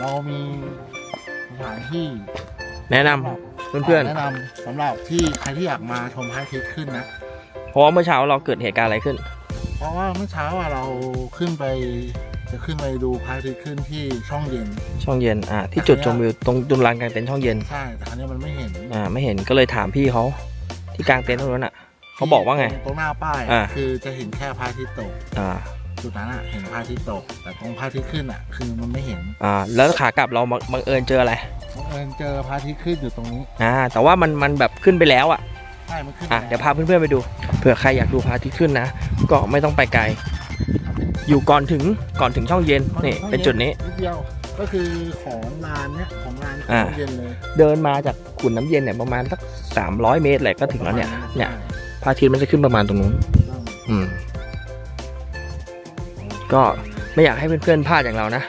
เรามีสถานที่แนะนำเพื่อนแนะนำสำหรับที่ใครที่อยากมาชมพระอาทิตย์ขึ้นนะ ๆเพราะว่าเมื่อเช้าเราเกิดเหตุการณ์อะไรขึ้น เพราะว่าเมื่อเช้าอะเราขึ้นไป จะขึ้นไปดูพระอาทิตย์ขึ้นที่ช่องเย็น ช่องเย็นอ่าที่จุดชมวิวตรงจุดลานกลางเต็นท์ช่องเย็นใช่แต่ครั้นี้มันไม่เห็นอ่าไม่เห็นก็เลยถามพี่เขาที่กลางเต็นท์ตรงนั้นอะเขาบอกว่าไง ตรงหน้าป้ายอ่า คือจะเห็นแค่พระอาทิตย์ตก อ่า จุดนั้นอะเห็นพระอาทิตย์ตก แต่ตรงพระอาทิตย์ขึ้นอะคือมันไม่เห็นอ่าแล้วขากลับเราบังบังเอิญเจออะไรบังเอิญเจอพระอาทิตย์ขึ้นอยู่ตรงนี้อ่าแต่ว่ามันมันแบบขึ้นไปแล้วอะใช่มันขึ้นอะไปเดี๋ยวพาเพื่อนๆไปดูเผื่อใครอยากดูพระอาทิตย์ขึ้นนะก็ไม่ต้องไปไกล อยู่ก่อนถึงก่อนถึงช่องเย็นนี่เป็นจุดนี้นิดเดียวก็คือของลานเนี้ยของลานอ่าช่องเย็นเลยเดินมาจากขุนน้ำเย็นเนี่ยประมาณสัก300 เมตรแหละก็ถึงแล้วเนี่ยเนี่ยพระอาทิตย์มันจะขึ้นประมาณตรงนู้นอืม ก็ไม่อยากให้เพื่อนๆพลาดอย่างเรานะ